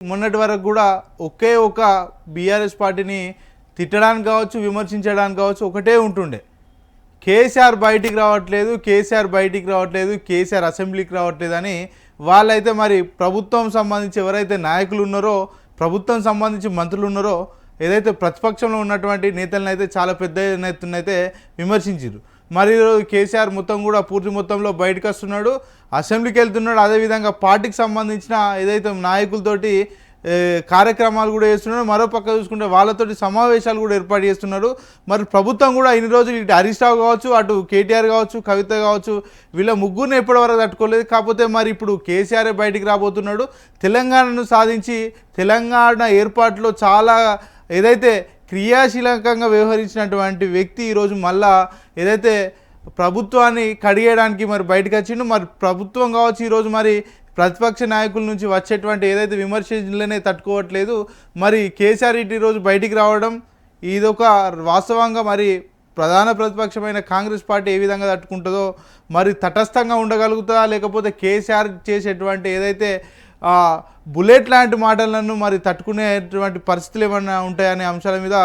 మొన్నటి వరకు కూడా ఒకే ఒక బీఆర్ఎస్ పార్టీని తిట్టడానికి కావచ్చు విమర్శించడానికి కావచ్చు ఒకటే ఉంటుండే. కేసీఆర్ బయటికి రావట్లేదు కేసీఆర్ బయటికి రావట్లేదు కేసీఆర్ అసెంబ్లీకి రావట్లేదు అని వాళ్ళైతే మరి ప్రభుత్వం సంబంధించి ఎవరైతే నాయకులు ఉన్నారో ప్రభుత్వం సంబంధించి మంత్రులు ఉన్నారో ఏదైతే ప్రతిపక్షంలో ఉన్నటువంటి నేతలను అయితే చాలా పెద్ద ఎత్తున అయితే విమర్శించారు మరి కేసీఆర్ మొత్తం కూడా పూర్తి మొత్తంలో బయటకు వస్తున్నాడు. అసెంబ్లీకి వెళ్తున్నాడు అదేవిధంగా పార్టీకి సంబంధించిన ఏదైతే నాయకులతోటి కార్యక్రమాలు కూడా చేస్తున్నాడు మరో పక్క చూసుకుంటే వాళ్ళతోటి సమావేశాలు కూడా ఏర్పాటు చేస్తున్నారు మరి ప్రభుత్వం కూడా ఇన్ని రోజులు ఇటు హరీష్ రావు కావచ్చు అటు కేటీఆర్ కావచ్చు కవిత కావచ్చు వీళ్ళ ముగ్గురిని ఎప్పటివరకు తట్టుకోలేదు. కాకపోతే మరి ఇప్పుడు కేసీఆర్ బయటికి రాబోతున్నాడు. తెలంగాణను సాధించి తెలంగాణ ఏర్పాటులో చాలా ఏదైతే క్రియాశీలకంగా వ్యవహరించినటువంటి వ్యక్తి ఈరోజు మళ్ళా ఏదైతే ప్రభుత్వాన్ని కడిగేయడానికి మరి బయటకు వచ్చిండు. మరి ప్రభుత్వం కావచ్చు ఈరోజు మరి ప్రతిపక్ష నాయకుల నుంచి వచ్చేటువంటి ఏదైతే విమర్శలనే తట్టుకోవట్లేదు. మరి కేసీఆర్ రెడ్డి ఈరోజు బయటికి రావడం ఇదొక వాస్తవంగా మరి ప్రధాన ప్రతిపక్షమైన కాంగ్రెస్ పార్టీ ఏ విధంగా తట్టుకుంటుందో మరి తటస్థంగా ఉండగలుగుతుందా? లేకపోతే కేసీఆర్ చేసేటువంటి ఏదైతే బుల్లెట్ లాంటి మాటలను మరి తట్టుకునేటువంటి పరిస్థితులు ఏమైనా ఉంటాయనే అంశాల మీద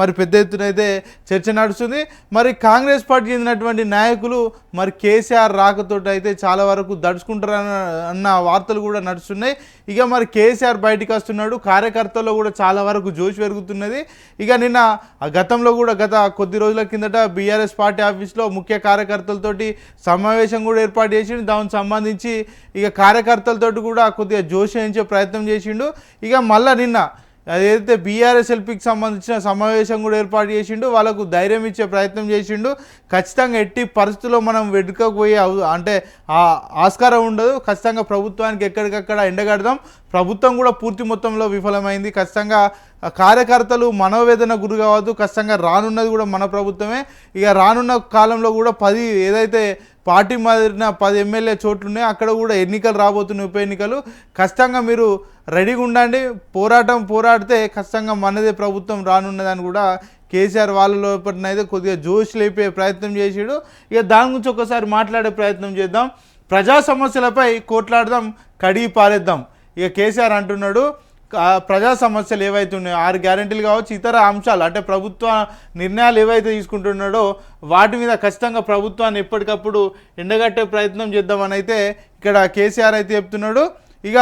మరి పెద్ద ఎత్తున అయితే చర్చ నడుస్తుంది. మరి కాంగ్రెస్ పార్టీ చెందినటువంటి నాయకులు మరి కేసీఆర్ రాకతోటి అయితే చాలా వరకు దడుచుకుంటారన్న అన్న వార్తలు కూడా నడుస్తున్నాయి. ఇక మరి కేసీఆర్ బయటికి వస్తున్నాడు. కార్యకర్తల్లో కూడా చాలా వరకు జోష్ పెరుగుతున్నది. ఇక నిన్న ఆ గతంలో కూడా గత కొద్ది రోజుల కిందట బీఆర్ఎస్ పార్టీ ఆఫీస్లో ముఖ్య కార్యకర్తలతోటి సమావేశం కూడా ఏర్పాటు చేసి దానికి సంబంధించి ఇక కార్యకర్తలతోటి కూడా కొద్దిగా జోష్ వేయించే ప్రయత్నం చేసిండు. ఇక మళ్ళా నిన్న అదైతే బీఆర్ఎస్ ఎల్పీకి సంబంధించిన సమావేశం కూడా ఏర్పాటు చేసిండు వాళ్ళకు ధైర్యం ఇచ్చే ప్రయత్నం చేసిండు. ఖచ్చితంగా ఎట్టి పరిస్థితుల్లో మనం వెనుకపోయే అవ- అంటే ఆస్కారం ఉండదు. ఖచ్చితంగా ప్రభుత్వానికి ఎక్కడికక్కడ ఎండగడదాం ప్రభుత్వం కూడా పూర్తి మొత్తంలో విఫలమైంది. ఖచ్చితంగా కార్యకర్తలు మనోవేదన గురి కావద్దు. ఖచ్చితంగా రానున్నది కూడా మన ప్రభుత్వమే. ఇక రానున్న కాలంలో కూడా పది ఏదైతే పార్టీ మాదిరిన పది ఎమ్మెల్యే చోట్లున్నాయి అక్కడ కూడా ఎన్నికలు రాబోతున్న ఉప ఎన్నికలు. ఖచ్చితంగా మీరు రెడీగా ఉండండి. పోరాటం పోరాడితే ఖచ్చితంగా మనదే ప్రభుత్వం రానున్నదని కూడా కేసీఆర్ వాళ్ళ లోపలనైతే కొద్దిగా జోష్ లేపే ప్రయత్నం చేసాడు ఇక దాని గురించి ఒకసారి మాట్లాడే ప్రయత్నం చేద్దాం. ప్రజా సమస్యలపై కోట్లాడదాం. కడిగి పారేద్దాం. ఇక కేసీఆర్ అంటున్నాడు ప్రజా సమస్యలు ఏవైతే ఉన్నాయో ఆరు గ్యారెంటీలు కావచ్చు ఇతర అంశాలు అంటే ప్రభుత్వ నిర్ణయాలు ఏవైతే తీసుకుంటున్నాడో వాటి మీద ఖచ్చితంగా ప్రభుత్వాన్ని ఎప్పటికప్పుడు ఎండగట్టే ప్రయత్నం చేద్దామని అయితే ఇక్కడ కేసీఆర్ అయితే చెప్తున్నాడు. ఇక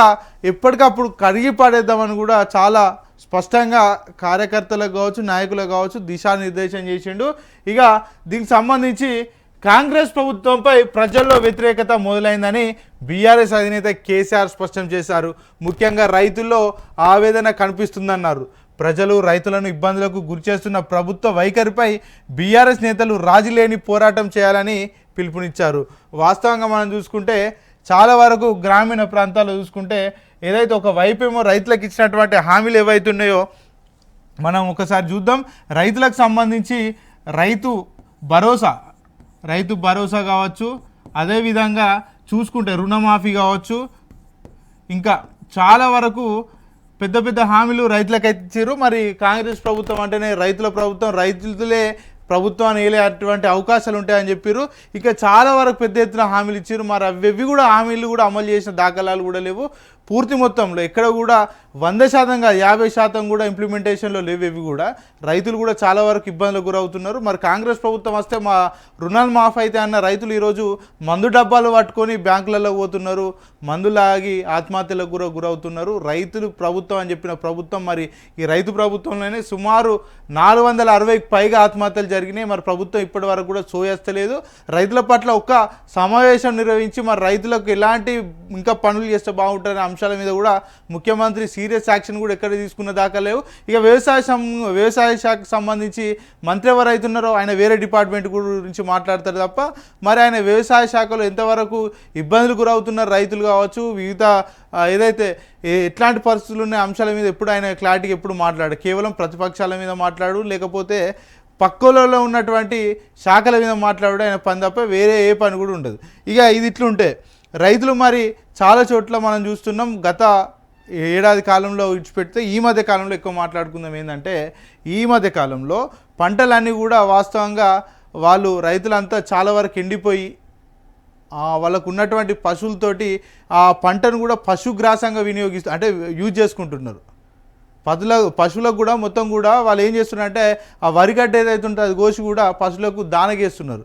ఎప్పటికప్పుడు కరిగి పడేద్దామని కూడా చాలా స్పష్టంగా కార్యకర్తలకు కావచ్చు నాయకులకు కావచ్చు దిశానిర్దేశం చేసిండు. ఇక దీనికి సంబంధించి కాంగ్రెస్ ప్రభుత్వంపై ప్రజల్లో వ్యతిరేకత మొదలైందని బీఆర్ఎస్ అధినేత కేసీఆర్ స్పష్టం చేశారు. ముఖ్యంగా రైతుల్లో ఆవేదన కనిపిస్తుందన్నారు. ప్రజలు రైతులను ఇబ్బందులకు గురిచేస్తున్న ప్రభుత్వ వైఖరిపై బీఆర్ఎస్ నేతలు రాజీలేని పోరాటం చేయాలని పిలుపునిచ్చారు. వాస్తవంగా మనం చూసుకుంటే చాలా వరకు గ్రామీణ ప్రాంతాల్లో చూసుకుంటే ఏదైతే ఒక వైపేమో రైతులకు ఇచ్చినటువంటి హామీలు ఏవైతే ఉన్నాయో మనం ఒకసారి చూద్దాం. రైతులకు సంబంధించి రైతు భరోసా రైతు భరోసా కావచ్చు అదేవిధంగా చూసుకుంటే రుణమాఫీ కావచ్చు. ఇంకా చాలా వరకు పెద్ద పెద్ద హామీలు రైతులకైతే ఇచ్చారు. మరి కాంగ్రెస్ ప్రభుత్వం అంటేనే రైతుల ప్రభుత్వం రైతులే ప్రభుత్వాన్ని వేలే అటువంటి అవకాశాలు ఉంటాయని చెప్పారు. ఇక చాలా వరకు పెద్ద ఎత్తున హామీలు ఇచ్చారు. మరి అవి కూడా హామీలు కూడా అమలు చేసిన దాఖలాలు కూడా లేవు. పూర్తి మొత్తంలో ఎక్కడ కూడా వంద శాతంగా యాభై శాతం కూడా ఇంప్లిమెంటేషన్లో లేవు ఇవి కూడా. రైతులు కూడా చాలా వరకు ఇబ్బందులకు గురవుతున్నారు. మరి కాంగ్రెస్ ప్రభుత్వం వస్తే మా రుణాలు మాఫ్ అయితే అన్న రైతులు ఈరోజు మందు డబ్బాలు పట్టుకొని బ్యాంకులలో పోతున్నారు. మందులాగి ఆత్మహత్యలకు కూడా గురవుతున్నారు. రైతులు ప్రభుత్వం అని చెప్పిన ప్రభుత్వం మరి ఈ రైతు ప్రభుత్వంలోనే సుమారు నాలుగు వందల అరవైకి పైగా ఆత్మహత్యలు జరిగినాయి. మరి ప్రభుత్వం ఇప్పటి వరకు కూడా సోయేస్తలేదు రైతుల పట్ల ఒక్క సమావేశం నిర్వహించి మరి రైతులకు ఎలాంటి ఇంకా పనులు చేస్తే బాగుంటుందని అంశాల మీద కూడా ముఖ్యమంత్రి సీరియస్ యాక్షన్ కూడా ఎక్కడ తీసుకున్న దాకా లేవు. ఇక వ్యవసాయ సం వ్యవసాయ శాఖకు సంబంధించి మంత్రి ఎవరు అవుతున్నారో ఆయన వేరే డిపార్ట్మెంట్ గురించి మాట్లాడతారు తప్ప మరి ఆయన వ్యవసాయ శాఖలో ఎంతవరకు ఇబ్బందులు గురవుతున్నారు రైతులు కావచ్చు వివిధ ఏదైతే ఎట్లాంటి పరిస్థితులు ఉన్న అంశాల మీద ఎప్పుడు ఆయన క్లారిటీగా ఎప్పుడు మాట్లాడు కేవలం ప్రతిపక్షాల మీద మాట్లాడు లేకపోతే పక్కలలో ఉన్నటువంటి శాఖల మీద మాట్లాడు ఆయన పని తప్ప వేరే ఏ పని కూడా ఉండదు. ఇక ఇది ఇట్లుంటే రైతులు మరి చాలా చోట్ల మనం చూస్తున్నాం. గత ఏడాది కాలంలో విడిచిపెడితే ఈ మధ్య కాలంలో ఎక్కువ మాట్లాడుకుందాం ఏంటంటే ఈ మధ్య కాలంలో పంటలన్నీ కూడా వాస్తవంగా వాళ్ళు రైతులంతా చాలా వరకు ఎండిపోయి వాళ్ళకు ఉన్నటువంటి పశువులతోటి ఆ పంటను కూడా పశుగ్రాసంగా వినియోగిస్తూ అంటే యూజ్ చేసుకుంటున్నారు. పదుల పశువులకు కూడా మొత్తం కూడా వాళ్ళు ఏం చేస్తున్నారంటే ఆ వరి గడ్డ ఏదైతే ఉంటుందో అది కోసి కూడా పశువులకు దానగేస్తున్నారు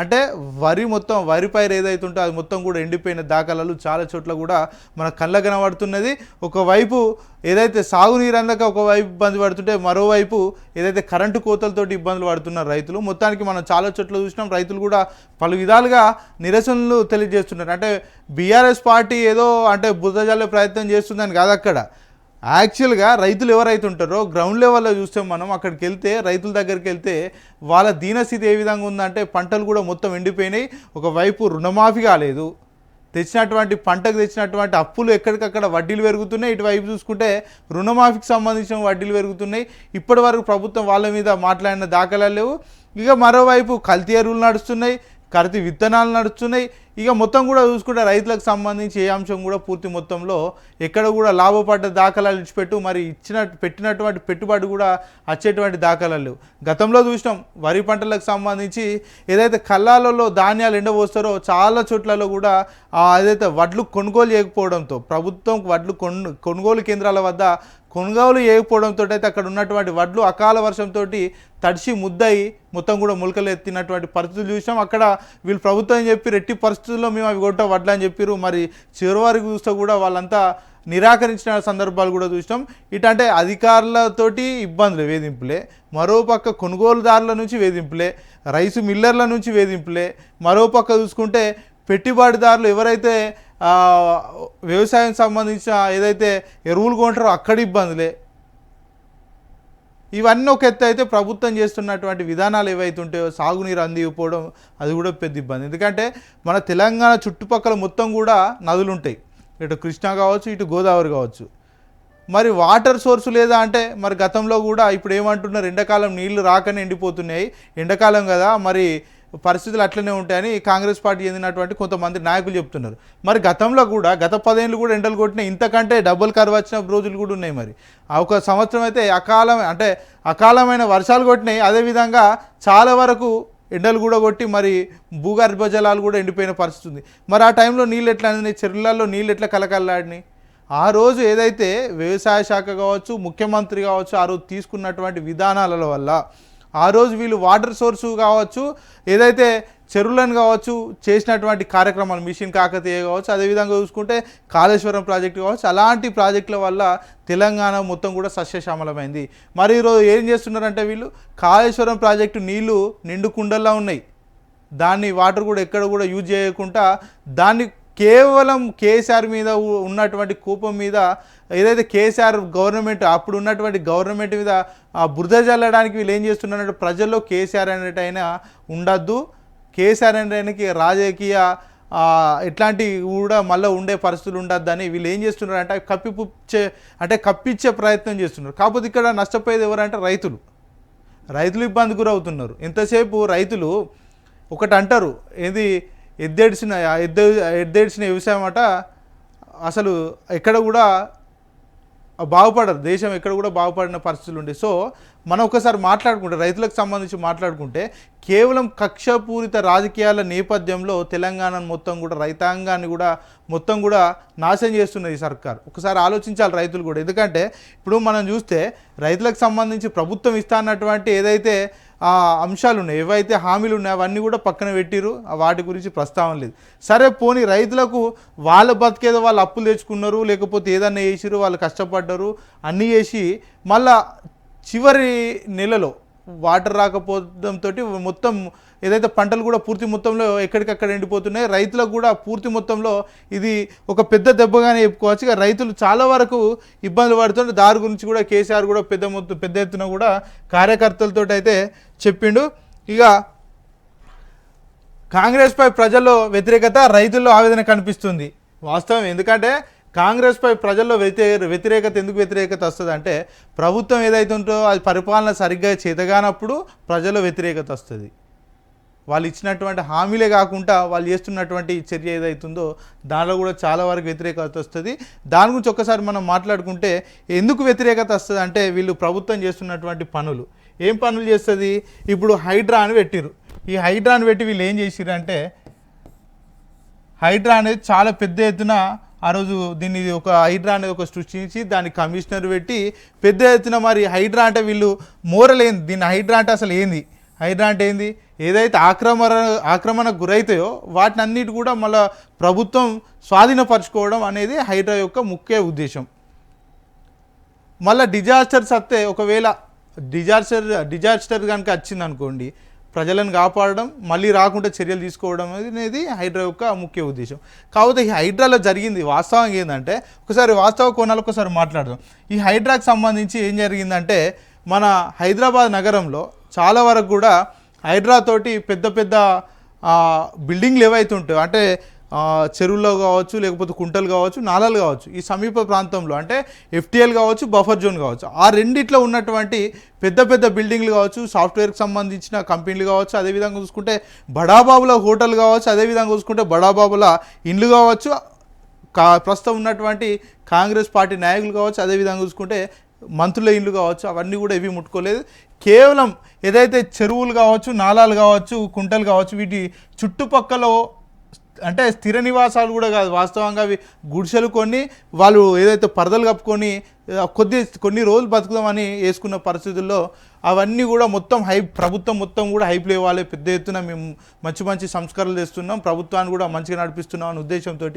అంటే వరి మొత్తం వరి పైరు ఏదైతే ఉంటే అది మొత్తం కూడా ఎండిపోయిన దాఖలాలు చాలా చోట్ల కూడా మన కళ్ళ కనబడుతున్నది. ఒకవైపు ఏదైతే సాగునీరు అందక ఒకవైపు ఇబ్బంది పడుతుంటే మరోవైపు ఏదైతే కరెంటు కోతలతోటి ఇబ్బందులు పడుతున్నారు రైతులు మొత్తానికి మనం చాలా చోట్ల చూసినాం రైతులు కూడా పలు విధాలుగా నిరసనలు తెలియజేస్తున్నారు. అంటే బీఆర్ఎస్ పార్టీ ఏదో అంటే బుద్ధజల్లే ప్రయత్నం చేస్తుందని కాదు అక్కడ. యాక్చువల్గా రైతులు ఎవరైతే ఉంటారో గ్రౌండ్ లెవెల్లో చూస్తే మనం అక్కడికి వెళ్తే రైతుల దగ్గరికి వెళ్తే వాళ్ళ దీనస్థితి ఏ విధంగా ఉందంటే పంటలు కూడా మొత్తం ఎండిపోయినాయి. ఒకవైపు రుణమాఫీ కాలేదు. తెచ్చినటువంటి పంటకు తెచ్చినటువంటి అప్పులు ఎక్కడికక్కడ వడ్డీలు పెరుగుతున్నాయి. ఇటువైపు చూసుకుంటే రుణమాఫీకి సంబంధించిన వడ్డీలు పెరుగుతున్నాయి. ఇప్పటి వరకు ప్రభుత్వం వాళ్ళ మీద మాట్లాడిన దాఖలాలు లేవు. ఇక మరోవైపు కల్తీ ఎరువులు నడుస్తున్నాయి. కల్తీ విత్తనాలు నడుస్తున్నాయి. ఇక మొత్తం కూడా చూసుకుంటే రైతులకు సంబంధించి ఏ అంశం కూడా పూర్తి మొత్తంలో ఎక్కడ కూడా లాభపడ్డ దాఖలాలు ఇచ్చిపెట్టు మరి ఇచ్చిన పెట్టినటువంటి పెట్టుబడి కూడా వచ్చేటువంటి దాఖలాలు లేవు. గతంలో చూసినాం వరి పంటలకు సంబంధించి ఏదైతే కళ్ళాలలో ధాన్యాలు ఎండబోస్తారో చాలా చోట్లలో కూడా ఏదైతే వడ్లు కొనుగోలు చేయకపోవడంతో ప్రభుత్వం వడ్లు కొను కొనుగోలు కేంద్రాల వద్ద కొనుగోలు చేయకపోవడంతో అయితే అక్కడ ఉన్నటువంటి వడ్లు అకాల వర్షంతో తడిసి ముద్దయి మొత్తం కూడా మొలకలు ఎత్తినటువంటి పరిస్థితులు చూసాం. అక్కడ వీళ్ళు ప్రభుత్వం అని చెప్పి రెట్టి పరిస్థితుల్లో మేము అవి కొట్ట వడ్లు అని చెప్పారు మరి చివరి చూస్తే కూడా వాళ్ళంతా నిరాకరించిన సందర్భాలు కూడా చూసినాం. ఇటంటే అధికారులతోటి ఇబ్బందులు వేధింపులే. మరోపక్క కొనుగోలుదారుల నుంచి వేధింపులే. రైసు మిల్లర్ల నుంచి వేధింపులే. మరోపక్క చూసుకుంటే పెట్టుబడిదారులు ఎవరైతే వ్యవసాయం సంబంధించిన ఏదైతే ఎరువులు కొంటారో అక్కడ ఇబ్బందులే. ఇవన్నీ ఒక ఎత్తు అయితే ప్రభుత్వం చేస్తున్నటువంటి విధానాలు ఏవైతే ఉంటాయో సాగునీరు అందివ్వకపోవడం అది కూడా పెద్ద ఇబ్బంది. ఎందుకంటే మన తెలంగాణ చుట్టుపక్కల మొత్తం కూడా నదులు ఉంటాయి. ఇటు కృష్ణా కావచ్చు ఇటు గోదావరి కావచ్చు. మరి వాటర్ సోర్స్ లేదా అంటే మరి గతంలో కూడా ఇప్పుడు ఏమంటున్నారు ఎండాకాలం నీళ్ళు రాకనే ఎండిపోతున్నాయి. ఎండాకాలం కదా మరి పరిస్థితులు అట్లనే ఉంటాయని కాంగ్రెస్ పార్టీ చెందినటువంటి కొంతమంది నాయకులు చెప్తున్నారు. మరి గతంలో కూడా గత పదేళ్ళు కూడా ఎండలు కొట్టినాయి ఇంతకంటే డబ్బులు కరువు వచ్చిన రోజులు కూడా ఉన్నాయి మరి. ఒక సంవత్సరం అయితే అకాలం అంటే అకాలమైన వర్షాలు కొట్టినాయి. అదేవిధంగా చాలా వరకు ఎండలు కూడా కొట్టి మరి భూగర్భ జలాలు కూడా ఎండిపోయిన పరిస్థితి ఉంది. మరి ఆ టైంలో నీళ్ళు ఎట్లా అందినాయి? చెరువులలో నీళ్ళు ఎట్లా కలకల్లాడినాయి? ఆ రోజు ఏదైతే వ్యవసాయ శాఖ కావచ్చు ముఖ్యమంత్రి కావచ్చు ఆ రోజు తీసుకున్నటువంటి విధానాల వల్ల ఆ రోజు వీళ్ళు వాటర్ సోర్సు కావచ్చు ఏదైతే చెరువులను కావచ్చు చేసినటువంటి కార్యక్రమాలు మిషన్ కాకతీయ కావచ్చు అదేవిధంగా చూసుకుంటే కాళేశ్వరం ప్రాజెక్టు కావచ్చు అలాంటి ప్రాజెక్టుల వల్ల తెలంగాణ మొత్తం కూడా సస్యశ్యామలమైంది. మరి ఈరోజు ఏం చేస్తున్నారంటే వీళ్ళు కాళేశ్వరం ప్రాజెక్టు నీళ్ళు నిండు కుండల్లా ఉన్నాయి. దాన్ని వాటర్ కూడా ఎక్కడ కూడా యూజ్ చేయకుండా దాన్ని కేవలం కేసీఆర్ మీద ఉన్నటువంటి కోపం మీద ఏదైతే కేసీఆర్ గవర్నమెంట్ అప్పుడు ఉన్నటువంటి గవర్నమెంట్ మీద బురద జల్లడానికి వీళ్ళు ఏం చేస్తున్నారంటే ప్రజల్లో కేసీఆర్ అనేటైనా ఉండద్దు. కేసీఆర్ అనేటానికి రాజకీయ ఇట్లాంటి కూడా మళ్ళీ ఉండే పరిస్థితులు ఉండద్దని వీళ్ళు ఏం చేస్తున్నారు అంటే కప్పిపుచ్చే అంటే కప్పించే ప్రయత్నం చేస్తున్నారు. కాకపోతే ఇక్కడ నష్టపోయేది ఎవరంటే రైతులు. రైతులు ఇబ్బంది గురవుతున్నారు. ఎంతసేపు రైతులు ఒకటి అంటారు ఏది ఎద్దేడ్చిన ఎద్ద ఎద్దేడ్చిన వ్యవసాయం అట అసలు ఎక్కడ కూడా బాగుపడరు దేశం ఎక్కడ కూడా బాగుపడిన పరిస్థితులు ఉండే. సో మనం ఒకసారి మాట్లాడుకుంటే రైతులకు సంబంధించి మాట్లాడుకుంటే కేవలం కక్షపూరిత రాజకీయాల నేపథ్యంలో తెలంగాణను మొత్తం కూడా రైతాంగాన్ని కూడా మొత్తం కూడా నాశనం చేస్తున్నది సర్కార్. ఒకసారి ఆలోచించాలి రైతులు కూడా. ఎందుకంటే ఇప్పుడు మనం చూస్తే రైతులకు సంబంధించి ప్రభుత్వం ఇస్తా అన్నటువంటి ఏదైతే అంశాలు ఉన్నాయి ఏవైతే హామీలు ఉన్నాయో అవన్నీ కూడా పక్కన పెట్టిరు వాటి గురించి ప్రస్తావన లేదు. సరే పోనీ రైతులకు వాళ్ళ బతికేదో వాళ్ళు అప్పులు తెచ్చుకున్నారు లేకపోతే ఏదన్నా చేసిరు వాళ్ళు కష్టపడ్డారు అన్నీ చేసి మళ్ళా చివరి నెలలో వాటర్ రాకపోవడంతో మొత్తం ఏదైతే పంటలు కూడా పూర్తి మొత్తంలో ఎక్కడికక్కడ ఎండిపోతున్నాయి రైతులకు కూడా పూర్తి మొత్తంలో ఇది ఒక పెద్ద దెబ్బగానే చెప్పుకోవచ్చు. ఇక రైతులు చాలా వరకు ఇబ్బందులు పడుతుంటే దారి గురించి కూడా కేసీఆర్ కూడా పెద్ద మొత్తం పెద్ద ఎత్తున కూడా కార్యకర్తలతో అయితే చెప్పిండు. ఇక కాంగ్రెస్పై ప్రజల్లో వ్యతిరేకత రైతుల్లో ఆవేదన కనిపిస్తుంది. వాస్తవం ఎందుకంటే కాంగ్రెస్పై ప్రజల్లో వ్యతిరేక వ్యతిరేకత ఎందుకు వ్యతిరేకత వస్తుంది అంటే ప్రభుత్వం ఏదైతే ఉంటుందో అది పరిపాలన సరిగ్గా చేతగానప్పుడు ప్రజల్లో వ్యతిరేకత వస్తుంది. వాళ్ళు ఇచ్చినటువంటి హామీలే కాకుండా వాళ్ళు చేస్తున్నటువంటి చర్య ఏదైతుందో దానిలో కూడా చాలా వరకు వ్యతిరేకత వస్తుంది. దాని గురించి ఒక్కసారి మనం మాట్లాడుకుంటే ఎందుకు వ్యతిరేకత వస్తుంది అంటే వీళ్ళు ప్రభుత్వం చేస్తున్నటువంటి పనులు. ఏం పనులు చేస్తుంది? ఇప్పుడు హైడ్రా అని పెట్టిరు ఈ హైడ్రా అని పెట్టి వీళ్ళు ఏం చేసిరు అంటే హైడ్రా అనేది చాలా పెద్ద ఎత్తున ఆ రోజు దీన్ని ఒక హైడ్రా అనేది ఒక సృష్టించి దాన్ని కమిషనర్ పెట్టి పెద్ద ఎత్తున మరి హైడ్రా అంటే వీళ్ళు మోరలేంది దీన్ని హైడ్రా అంటే అసలు ఏంది? హైడ్రా అంటే ఏంది? ఏదైతే ఆక్రమణ ఆక్రమణకు గురైతాయో వాటిని అన్నిటి కూడా మళ్ళీ ప్రభుత్వం స్వాధీనపరచుకోవడం అనేది హైడ్రా యొక్క ముఖ్య ఉద్దేశం. మళ్ళీ డిజాస్టర్స్ వస్తే ఒకవేళ డిజాస్టర్ డిజాస్టర్ కనుక వచ్చింది అనుకోండి ప్రజలను కాపాడడం మళ్ళీ రాకుండా చర్యలు తీసుకోవడం అనేది హైడ్రా యొక్క ముఖ్య ఉద్దేశం. కాకపోతే ఈ హైడ్రాలో జరిగింది వాస్తవం ఏంటంటే ఒకసారి వాస్తవ కోణాలు ఒకసారి మాట్లాడదాం. ఈ హైడ్రాకి సంబంధించి ఏం జరిగిందంటే మన హైదరాబాద్ నగరంలో చాలా వరకు కూడా హైడ్రా తోటి పెద్ద పెద్ద బిల్డింగ్లు ఏవైతే ఉంటాయో అంటే చెరువుల్లో కావచ్చు లేకపోతే కుంటలు కావచ్చు నాలాలు కావచ్చు ఈ సమీప ప్రాంతంలో అంటే ఎఫ్టీఎల్ కావచ్చు బఫర్ జోన్ కావచ్చు ఆ రెండిట్లో ఉన్నటువంటి పెద్ద పెద్ద బిల్డింగ్లు కావచ్చు సాఫ్ట్వేర్కి సంబంధించిన కంపెనీలు కావచ్చు అదేవిధంగా చూసుకుంటే బడాబాబుల హోటల్ కావచ్చు అదేవిధంగా చూసుకుంటే బడాబాబుల ఇండ్లు కావచ్చు కా ప్రస్తుతం ఉన్నటువంటి కాంగ్రెస్ పార్టీ నాయకులు కావచ్చు అదేవిధంగా చూసుకుంటే మంత్రుల ఇండ్లు కావచ్చు అవన్నీ కూడా ఏవి ముట్టుకోలేదు. కేవలం ఏదైతే చెరువులు కావచ్చు నాలాలు కావచ్చు కుంటలు కావచ్చు వీటి చుట్టుపక్కల అంటే స్థిర నివాసాలు కూడా కాదు. వాస్తవంగా అవి గుడిసెలు కొన్ని వాళ్ళు ఏదైతే పరదలు కప్పుకొని కొద్ది కొన్ని రోజులు బతుకుదామని వేసుకున్న పరిస్థితుల్లో అవన్నీ కూడా మొత్తం హైప్ ప్రభుత్వం మొత్తం కూడా హైప్ లేవాలి పెద్ద ఎత్తున మేము మంచి మంచి సంస్కరణలు తెస్తున్నాం ప్రభుత్వాన్ని కూడా మంచిగా నడిపిస్తున్నాం అనే ఉద్దేశంతో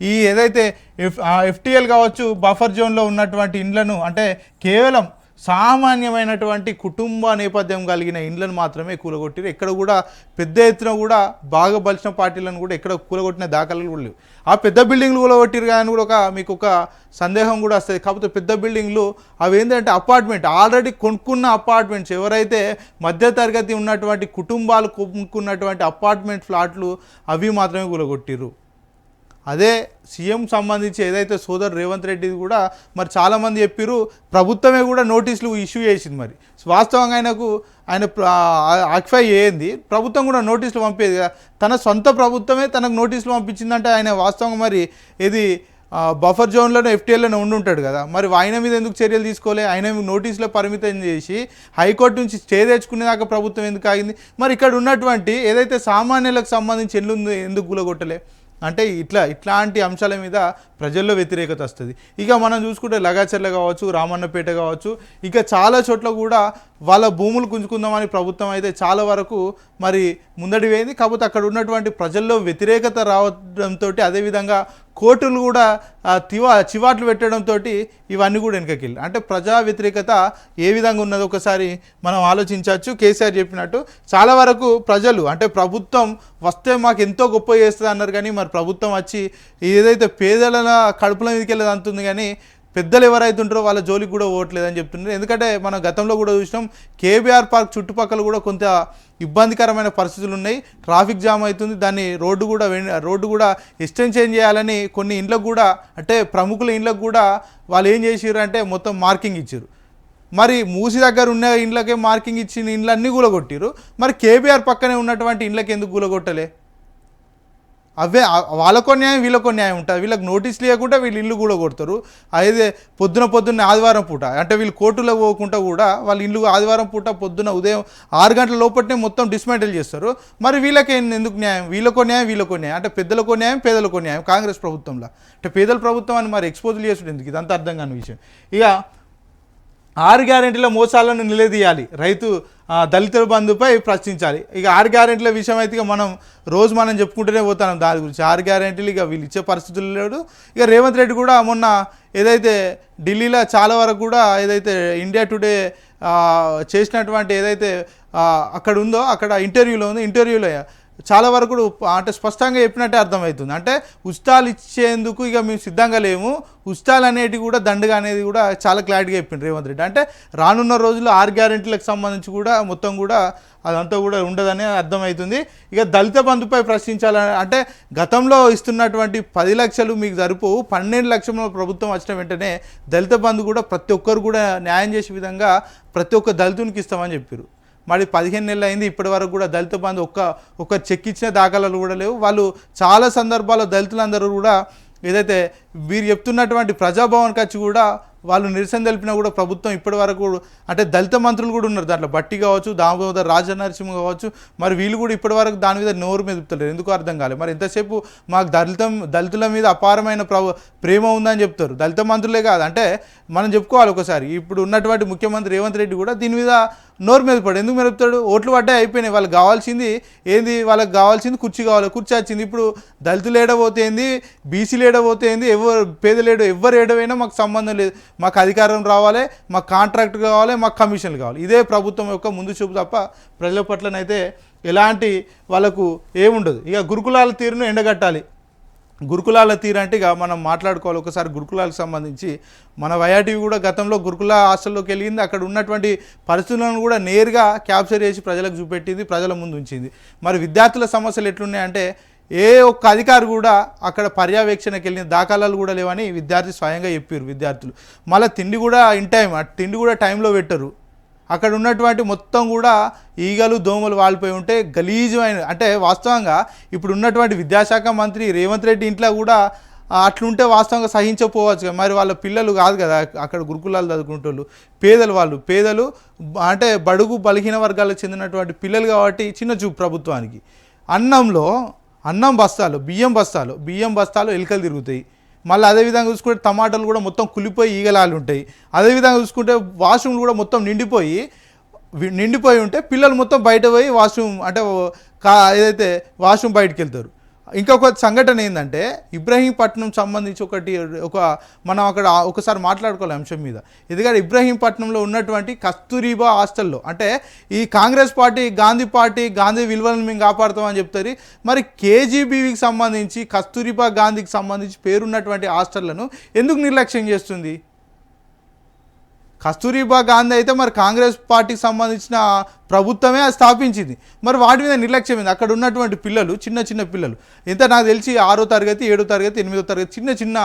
ఈ ఏదైతే ఎఫ్ ఎఫ్టీఎల్ కావచ్చు బఫర్ జోన్లో ఉన్నటువంటి ఇండ్లను అంటే కేవలం సామాన్యమైనటువంటి కుటుంబ నేపథ్యం కలిగిన ఇండ్లను మాత్రమే కూలగొట్టారు ఎక్కడ కూడా పెద్ద ఎత్తున కూడా బాగా బలిసిన పార్టీలను కూడా ఎక్కడ కూలగొట్టిన దాఖలు కూడా లేవు. ఆ పెద్ద బిల్డింగ్లు కూలగొట్టిరు కానీ కూడా ఒక మీకు ఒక సందేహం కూడా వస్తుంది. కాకపోతే పెద్ద బిల్డింగ్లు అవి ఏంటంటే అపార్ట్మెంట్. ఆల్రెడీ కొనుక్కున్న అపార్ట్మెంట్స్. ఎవరైతే మధ్యతరగతి ఉన్నటువంటి కుటుంబాలు కొనుక్కున్నటువంటి అపార్ట్మెంట్ ఫ్లాట్లు అవి మాత్రమే కూలగొట్టిరు అదే సీఎం సంబంధించి ఏదైతే సోదరు రేవంత్ రెడ్డిది కూడా మరి చాలామంది చెప్పారు ప్రభుత్వమే కూడా నోటీసులు ఇష్యూ చేసింది మరి. వాస్తవంగా ఆయనకు ఆయన ఆక్యుపై అయ్యింది ప్రభుత్వం కూడా నోటీసులు పంపేది కదా. తన సొంత ప్రభుత్వమే తనకు నోటీసులు పంపించిందంటే ఆయన వాస్తవంగా మరి ఇది బఫర్ జోన్లోనే ఎఫ్టీఎల్లోనే ఉండి ఉంటాడు కదా. మరి ఆయన మీద ఎందుకు చర్యలు తీసుకోలే? ఆయన నోటీసులో పరిమితం చేసి హైకోర్టు నుంచి స్టే తెచ్చుకునేదాకా ప్రభుత్వం ఎందుకు ఆగింది? మరి ఇక్కడ ఉన్నటువంటి ఏదైతే సామాన్యులకు సంబంధించి ఎల్లుంది ఎందుకు గులగొట్టలే అంటే ఇట్లా ఇట్లాంటి అంశాల మీద ప్రజల్లో వ్యతిరేకత వస్తుంది. ఇక మనం చూసుకుంటే లగాచర్ల కావచ్చు రామన్నపేట కావచ్చు ఇక చాలా చోట్ల కూడా వాళ్ళ భూములు గుంజుకుందామని ప్రభుత్వం అయితే చాలా వరకు మరి ముందడి వేయింది కాకపోతే అక్కడ ఉన్నటువంటి ప్రజల్లో వ్యతిరేకత రావడంతో అదేవిధంగా కోర్టులు కూడా తివా చివాట్లు పెట్టడంతో ఇవన్నీ కూడా వెనకకెళ్ళి అంటే ప్రజా వ్యతిరేకత ఏ విధంగా ఉన్నదో ఒకసారి మనం ఆలోచించవచ్చు. కేసీఆర్ చెప్పినట్టు చాలా వరకు ప్రజలు అంటే ప్రభుత్వం వస్తే మాకు ఎంతో గొప్ప చేస్తుంది అన్నారు కానీ మరి ప్రభుత్వం వచ్చి ఏదైతే పేదల కడుపుల మీదకి వెళ్ళేది అంటుంది కానీ పెద్దలు ఎవరైతే ఉంటారో వాళ్ళ జోలికి కూడా ఓట్లేదని చెప్తున్నారు. ఎందుకంటే మనం గతంలో కూడా చూసినాం కేబీఆర్ పార్క్ చుట్టుపక్కల కూడా కొంత ఇబ్బందికరమైన పరిస్థితులు ఉన్నాయి. ట్రాఫిక్ జామ్ అవుతుంది దాన్ని రోడ్డు కూడా రోడ్డు కూడా ఎక్స్టెన్షన్ చేయాలని కొన్ని ఇండ్లకు కూడా అంటే ప్రముఖుల ఇండ్లకు కూడా వాళ్ళు ఏం చేసారు అంటే మొత్తం మార్కింగ్ ఇచ్చారు మరి మూసి దగ్గర ఉన్న ఇండ్లకే మార్కింగ్ ఇచ్చిన ఇండ్లన్నీ కూలగొట్టిరు మరి కేబీఆర్ పక్కనే ఉన్నటువంటి ఇండ్లకి ఎందుకు కూలగొట్టలే? అవే వాళ్ళకో న్యాయం వీళ్ళకో న్యాయం ఉంటుంది. వీళ్ళకి నోటీస్ లేకుండా వీళ్ళు ఇల్లు కూడా కొడతారు. అయితే పొద్దున పొద్దున్న ఆదివారం పూట అంటే వీళ్ళు కోర్టులో పోకుండా కూడా వాళ్ళు ఇల్లు ఆదివారం పూట పొద్దున ఉదయం ఆరు గంటల లోపలనే మొత్తం డిస్మాంటిల్ చేస్తారు. మరి వీళ్ళకి ఎందుకు న్యాయం? వీళ్ళకో న్యాయం వీళ్ళకో న్యాయం? అంటే పెద్దలకో న్యాయం పేదలకో న్యాయం కాంగ్రెస్ ప్రభుత్వంలో? అంటే పేదల ప్రభుత్వం అని మరి ఎక్స్పోజ్ చేసుడు ఎందుకు? ఇదంతా అర్థం కాని విషయం. ఇక ఆరు గ్యారెంటీల మోసాలను నిలదీయాలి. రైతు దళితుల బంధుపై ప్రశ్నించాలి. ఇక ఆరు గ్యారెంటీల విషయం అయితే ఇక మనం రోజు మనం చెప్పుకుంటూనే పోతాం దాని గురించి. ఆరు గ్యారెంటీలు ఇక వీళ్ళు ఇచ్చే పరిస్థితులు లేడు. ఇక రేవంత్ రెడ్డి కూడా మొన్న ఏదైతే ఢిల్లీలో చాలా వరకు కూడా ఏదైతే ఇండియా టుడే చేసినటువంటి ఏదైతే అక్కడ ఉందో అక్కడ ఇంటర్వ్యూలో ఉంది ఇంటర్వ్యూలో చాలా వరకు కూడా అంటే స్పష్టంగా చెప్పినట్టే అర్థమవుతుంది. అంటే ఉచితాలు ఇచ్చేందుకు ఇక మేము సిద్ధంగా లేము. ఉచితాలు అనేటివి కూడా దండగా అనేది కూడా చాలా క్లారిటీగా చెప్పింది రేవంత్ రెడ్డి. అంటే రానున్న రోజుల్లో ఆరు గ్యారెంటీలకు సంబంధించి కూడా మొత్తం కూడా అదంతా కూడా ఉండదని అర్థమవుతుంది. ఇక దళిత బంధుపై ప్రశ్నించాలని అంటే గతంలో ఇస్తున్నటువంటి పది లక్షలు మీకు సరిపోవు. పన్నెండు లక్షల ప్రభుత్వం వచ్చిన వెంటనే దళిత బంధు కూడా ప్రతి ఒక్కరు కూడా న్యాయం చేసే విధంగా ప్రతి ఒక్క దళితునికి ఇస్తామని చెప్పారు. మరి పదిహేను నెలలు అయింది ఇప్పటి వరకు కూడా దళిత బంధు ఒక్క ఒక్క చెక్ ఇచ్చిన దాఖలాలు కూడా లేవు. వాళ్ళు చాలా సందర్భాల్లో దళితులందరూ కూడా ఏదైతే వీరు చెప్తున్నటువంటి ప్రజాభవన్కి వచ్చి కూడా వాళ్ళు నిరసన తెలిపినా కూడా ప్రభుత్వం ఇప్పటి వరకు అంటే దళిత మంత్రులు కూడా ఉన్నారు. దాంట్లో బట్టి కావచ్చు దామోదర్ రాజనరసింహ కావచ్చు మరి వీళ్ళు కూడా ఇప్పటి వరకు దాని మీద నోరు మెదుపుతలేరు. ఎందుకు అర్థం కాలేదు మరి ఎంతసేపు మాకు దళితం దళితుల మీద అపారమైన ప్రభు ప్రేమ ఉందని చెప్తారు. దళిత మంత్రులే కాదు. అంటే మనం చెప్పుకోవాలి ఒకసారి. ఇప్పుడు ఉన్నటువంటి ముఖ్యమంత్రి రేవంత్ రెడ్డి కూడా దీని మీద నోరు మెదపడు ఎందుకు మెరుపుతాడు? ఓట్లు పడ్డాయి అయిపోయినాయి. వాళ్ళకి కావాల్సింది ఏంది? వాళ్ళకి కావాల్సింది కుర్చీ కావాలి. కుర్చీ వచ్చింది. ఇప్పుడు దళితులు ఏడబోతే ఏంది? బీసీలు ఏడబోతే ఏంది? ఎవరు పేదలు ఏడు ఎవరు ఏడవైనా మాకు సంబంధం లేదు. మాకు అధికారం రావాలి మాకు కాంట్రాక్ట్ కావాలి మాకు కమిషన్లు కావాలి. ఇదే ప్రభుత్వం యొక్క ముందు చూపు తప్ప ప్రజల పట్లనైతే ఎలాంటి వాళ్ళకు ఏముండదు. ఇక గురుకులాల తీరును ఎండగట్టాలి. గురుకులాల తీరు అంటే ఇక మనం మాట్లాడుకోవాలి. ఒకసారి గురుకులాలకు సంబంధించి మన వైఆర్టీవీ కూడా గతంలో గురుకుల హాస్టల్లోకి వెళ్ళింది. అక్కడ ఉన్నటువంటి పరిస్థితులను కూడా నేరుగా క్యాప్చర్ చేసి ప్రజలకు చూపెట్టింది ప్రజల ముందు ఉంచింది. మరి విద్యార్థుల సమస్యలు ఎట్లున్నాయంటే ఏ ఒక్క అధికారి కూడా అక్కడ పర్యవేక్షణకి వెళ్ళిన దాఖలాలు కూడా లేవని విద్యార్థి స్వయంగా చెప్పారు విద్యార్థులు. మళ్ళీ తిండి కూడా ఇన్ టైం ఆ తిండి కూడా టైంలో పెట్టరు. అక్కడ ఉన్నటువంటి మొత్తం కూడా ఈగలు దోమలు వాలిపోయి ఉంటే గలీజమైన అంటే వాస్తవంగా ఇప్పుడు ఉన్నటువంటి విద్యాశాఖ మంత్రి రేవంత్ రెడ్డి ఇంట్లో కూడా అట్లుంటే వాస్తవంగా సహించకపోవచ్చు కదా. మరి వాళ్ళ పిల్లలు కాదు కదా అక్కడ గురుకులాలు చదువుకుంటోళ్ళు పేదలు వాళ్ళు పేదలు అంటే బడుగు బలహీన వర్గాలకు చెందినటువంటి పిల్లలు కాబట్టి చిన్న చూపు ప్రభుత్వానికి. అన్నంలో అన్నం బస్తాలు బియ్యం బస్తాలు బియ్యం బస్తాలు ఎలుకలు తిరుగుతాయి. మళ్ళీ అదేవిధంగా చూసుకుంటే టమాటాలు కూడా మొత్తం కులిపోయి ఈగలాలు ఉంటాయి. అదేవిధంగా చూసుకుంటే వాష్రూమ్లు కూడా మొత్తం నిండిపోయి నిండిపోయి ఉంటే పిల్లలు మొత్తం బయట పోయి వాష్రూమ్ అంటే కా ఏదైతే వాష్రూమ్ బయటకు వెళ్తారు. ఇంకొక సంఘటన ఏంటంటే ఇబ్రహీంపట్నం సంబంధించి ఒకటి ఒక మనం అక్కడ ఒకసారి మాట్లాడుకోవాలి అంశం మీద. ఎందుకంటే ఇబ్రహీంపట్నంలో ఉన్నటువంటి కస్తూరిబా హాస్టల్లో అంటే ఈ Congress party Gandhi party Gandhi విలువలను మేము కాపాడుతామని చెప్తారు. మరి కేజీబీవీకి సంబంధించి కస్తూరిబా గాంధీకి సంబంధించి పేరున్నటువంటి హాస్టళ్ళను ఎందుకు నిర్లక్ష్యం చేస్తుంది? కస్తూరిబా గాంధీ అయితే మరి కాంగ్రెస్ పార్టీకి సంబంధించిన ప్రభుత్వమే స్థాపించింది. మరి వాటి మీద నిర్లక్ష్యం ఏంది? అక్కడ ఉన్నటువంటి పిల్లలు చిన్న చిన్న పిల్లలు. ఎంత నాకు తెలిసి ఆరో తరగతి ఏడో తరగతి ఎనిమిదో తరగతి చిన్న చిన్న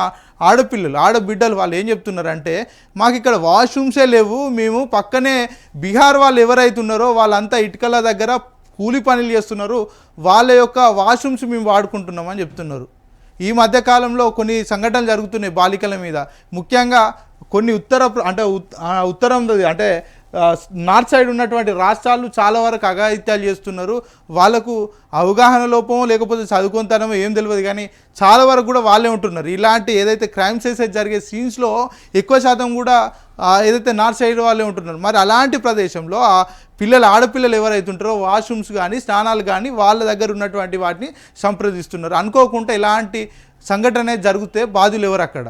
ఆడపిల్లలు ఆడబిడ్డలు వాళ్ళు ఏం చెప్తున్నారంటే మాకు ఇక్కడ వాష్రూమ్సే లేవు మేము పక్కనే బీహార్ వాళ్ళు ఎవరైతే ఉన్నారో వాళ్ళంతా ఇటుకల దగ్గర కూలి పనులు చేస్తున్నారు వాళ్ళ యొక్క వాష్రూమ్స్ మేము వాడుకుంటున్నామని చెప్తున్నారు. ఈ మధ్య కాలంలో కొన్ని సంఘటనలు జరుగుతున్నాయి బాలికల మీద. ముఖ్యంగా కొన్ని ఉత్తర అంటే ఉత్తరం అంటే నార్త్ సైడ్ ఉన్నటువంటి రాష్ట్రాలు చాలా వరకు అఘాయిత్యాలు చేస్తున్నారు. వాళ్ళకు అవగాహన లోపమో లేకపోతే చదువుకుంటానమో ఏం తెలియదు కానీ చాలా వరకు కూడా వాళ్ళే ఉంటున్నారు. ఇలాంటి ఏదైతే క్రైమ్స్ అయితే జరిగే సీన్స్లో ఎక్కువ శాతం కూడా ఏదైతే నార్త్ సైడ్ వాళ్ళే ఉంటున్నారు. మరి అలాంటి ప్రదేశంలో ఆ పిల్లలు ఆడపిల్లలు ఎవరైతే ఉంటారో వాష్రూమ్స్ కానీ స్నానాలు కానీ వాళ్ళ దగ్గర ఉన్నటువంటి వాటిని సంప్రదిస్తున్నారు. అనుకోకుండా ఇలాంటి సంఘటన జరిగితే బాధ్యులు ఎవరు అక్కడ?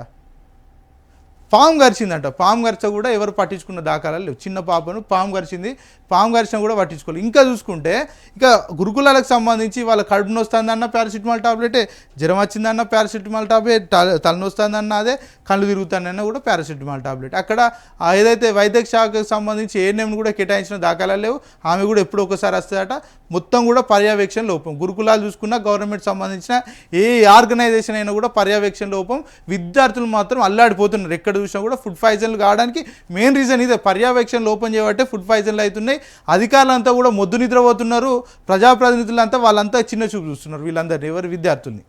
పాము గరిచిందంట. పాము గరిచ కూడా ఎవరు పట్టించుకున్న దాఖలాలు లేవు. చిన్న పాపను పాము గరిచింది. పాము గరిచిన కూడా పట్టించుకోలేదు. ఇంకా చూసుకుంటే ఇక గురుకులాలకు సంబంధించి వాళ్ళ కడుపు నొస్తుందన్న పారాసిటమాల్ టాబ్లెటే జ్వరం వచ్చిందన్న పారాసిటమాల్ టాబ్లెట్ తల- తలనొస్తుందన్న అదే కళ్ళు తిరుగుతానన్న కూడా పారాసిటమాల్ టాబ్లెట్. అక్కడ ఏదైతే వైద్య శాఖకు సంబంధించి ఏఎన్ఎంను కూడా కేటాయించిన దాఖలాలు లేవు. ఆమె కూడా ఎప్పుడో ఒకసారి వస్తుందట. మొత్తం కూడా పర్యవేక్షణ లోపం. గురుకులాలు చూసుకున్నా గవర్నమెంట్ సంబంధించిన ఏ ఆర్గనైజేషన్ అయినా కూడా పర్యవేక్షణ లోపం. విద్యార్థులు మాత్రం అల్లాడిపోతున్నారు. ఎక్కడ చూసినా కూడా ఫుడ్ పాయిజన్లు కావడానికి మెయిన్ రీజన్ ఇదే. పర్యవేక్షణ లోపం చేయబట్టే ఫుడ్ పాయిజన్లు అవుతున్నాయి. అధికారులంతా కూడా మొద్దు నిద్రపోతున్నారు. ప్రజాప్రతినిధులంతా వాళ్ళంతా చిన్న చూపు చూస్తున్నారు. వీళ్ళందరినీ ఎవరు విద్యార్థుల్ని?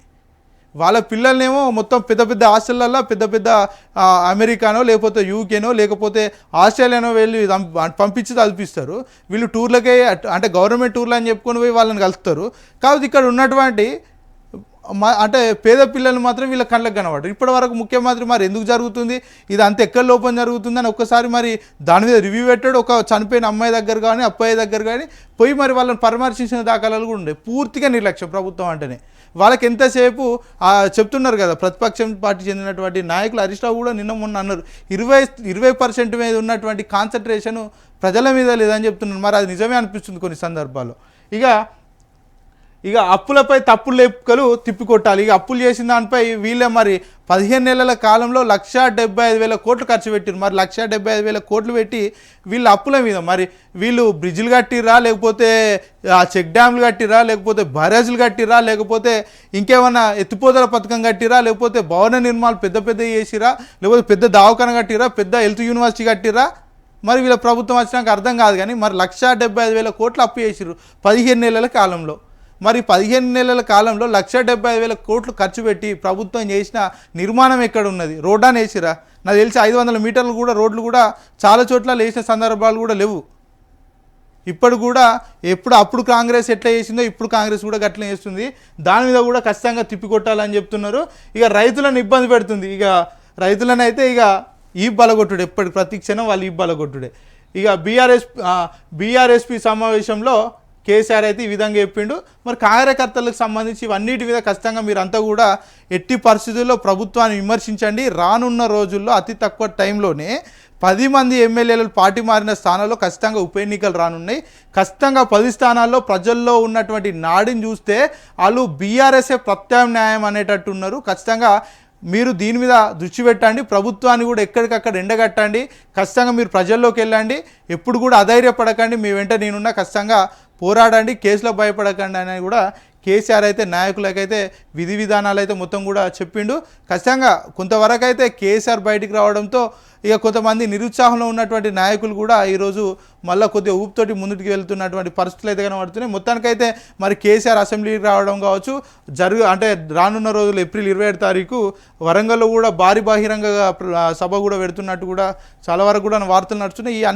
వాళ్ళ పిల్లల్నేమో మొత్తం పెద్ద పెద్ద హాస్టళ్ళల్లో పెద్ద పెద్ద అమెరికానో లేకపోతే యూకేనో లేకపోతే ఆస్ట్రేలియానో వెళ్ళి పంపించి తలపిస్తారు. వీళ్ళు టూర్లకే అంటే గవర్నమెంట్ టూర్లు అని చెప్పుకొని పోయి వాళ్ళని కలుస్తారు. కాబట్టి ఇక్కడ ఉన్నటువంటి అంటే పేద పిల్లలు మాత్రం వీళ్ళ కళ్ళకు కనబడరు. ఇప్పటి వరకు ముఖ్యమంత్రి మరి ఎందుకు జరుగుతుంది? ఇది అంత ఎక్కడ లోపం జరుగుతుందని ఒక్కసారి మరి దాని మీద రివ్యూ పెట్టాడు. ఒక చనిపోయిన అమ్మాయి దగ్గర కానీ అబ్బాయి దగ్గర కానీ పోయి మరి వాళ్ళని పరామర్శించిన దాఖలాలు కూడా ఉండే పూర్తిగా నిర్లక్ష్యం ప్రభుత్వం అంటేనే. వాళ్ళకి ఎంతసేపు చెప్తున్నారు కదా ప్రతిపక్షం పార్టీ చెందినటువంటి నాయకులు హరీష్ రావు కూడా నిన్న మొన్న అన్నారు. ఇరవై ఇరవై పర్సెంట్ మీద ఉన్నటువంటి కాన్సన్ట్రేషన్ ప్రజల మీద లేదని చెప్తున్నారు. మరి అది నిజమే అనిపిస్తుంది కొన్ని సందర్భాల్లో. ఇక ఇక అప్పులపై తప్పులు లేపుకలు తిప్పికొట్టాలి. ఇక అప్పులు చేసిన దానిపై వీళ్ళే మరి పదిహేను నెలల కాలంలో లక్ష డెబ్బై ఐదు వేల కోట్లు ఖర్చు పెట్టిరు. మరి లక్ష డెబ్బై ఐదు వేల కోట్లు పెట్టి వీళ్ళు అప్పుల మీద మరి వీళ్ళు బ్రిడ్జిలు కట్టిరా లేకపోతే చెక్ డ్యామ్లు కట్టిరా లేకపోతే బ్యారేజ్లు కట్టిరా లేకపోతే ఇంకేమన్నా ఎత్తిపోతల పథకం కట్టిరా లేకపోతే భవన నిర్మాణాలు పెద్ద పెద్ద చేసిరా లేకపోతే పెద్ద దవాఖాన కట్టిరా పెద్ద హెల్త్ యూనివర్సిటీ కట్టిరా మరి వీళ్ళ ప్రభుత్వం వచ్చినాక అర్థం కాదు కానీ మరి లక్ష డెబ్బై ఐదు వేల కోట్లు అప్పు చేసిరు పదిహేను నెలల కాలంలో. మరి పదిహేను నెలల కాలంలో లక్ష డెబ్బై వేల కోట్లు ఖర్చు పెట్టి ప్రభుత్వం చేసిన నిర్మాణం ఎక్కడ ఉన్నది రోడ్డాన్ని వేసిరా? నాకు తెలిసి ఐదు వందల మీటర్లు కూడా రోడ్లు కూడా చాలా చోట్ల లేచిన సందర్భాలు కూడా లేవు. ఇప్పుడు కూడా ఎప్పుడు అప్పుడు కాంగ్రెస్ ఎట్లా చేసిందో ఇప్పుడు కాంగ్రెస్ కూడా గట్లనే చేస్తుంది. దాని మీద కూడా ఖచ్చితంగా తిప్పికొట్టాలని చెప్తున్నారు. ఇక రైతులను ఇబ్బంది పెడుతుంది. ఇక రైతులను అయితే ఇక ఈ బలగొట్టుడు. ఎప్పటి ప్రతి క్షణం వాళ్ళు ఈ బలగొట్టుడే. ఇక బీఆర్ఎస్ బీఆర్ఎస్పి సమావేశంలో కేసీఆర్ అయితే ఈ విధంగా చెప్పిండు. మరి కార్యకర్తలకు సంబంధించి ఇవన్నిటి మీద ఖచ్చితంగా మీరంతా కూడా ఎట్టి పరిస్థితుల్లో ప్రభుత్వాన్ని విమర్శించండి. రానున్న రోజుల్లో అతి తక్కువ టైంలోనే పది మంది ఎమ్మెల్యేలు పార్టీ మారిన స్థానాల్లో ఖచ్చితంగా ఉప ఎన్నికలు రానున్నాయి. ఖచ్చితంగా పది స్థానాల్లో ప్రజల్లో ఉన్నటువంటి నాడిని చూస్తే వాళ్ళు బీఆర్ఎస్ఏ ప్రత్యామ్నాయం అనేటట్టు ఉన్నారు ఖచ్చితంగా మీరు దీని మీద దృష్టి పెట్టండి. ప్రభుత్వాన్ని కూడా ఎక్కడికక్కడ ఎండగట్టండి. ఖచ్చితంగా మీరు ప్రజల్లోకి వెళ్ళండి. ఎప్పుడు కూడా అధైర్యపడకండి. మీ వెంట నేనున్నా ఖచ్చితంగా పోరాడండి కేసులో భయపడకండి అని కూడా కేసీఆర్ అయితే నాయకులకైతే విధి విధానాలు అయితే మొత్తం కూడా చెప్పిండు. ఖచ్చితంగా కొంతవరకు అయితే కేసీఆర్ బయటికి రావడంతో ఇక కొంతమంది నిరుత్సాహంలో ఉన్నటువంటి నాయకులు కూడా ఈరోజు మళ్ళీ కొద్దిగా ఊపుతోటి ముందుకు వెళ్తున్నటువంటి పరిస్థితులు అయితే కనబడుతున్నాయి. మొత్తానికైతే మరి కేసీఆర్ అసెంబ్లీకి రావడం కావచ్చు జరుగు అంటే రానున్న రోజులు ఏప్రిల్ ఇరవై ఏడు తారీఖు వరంగల్లో కూడా భారీ బహిరంగ సభ కూడా పెడుతున్నట్టు కూడా చాలా వరకు కూడా వార్తలు నడుస్తున్నాయి. ఈ అన్ని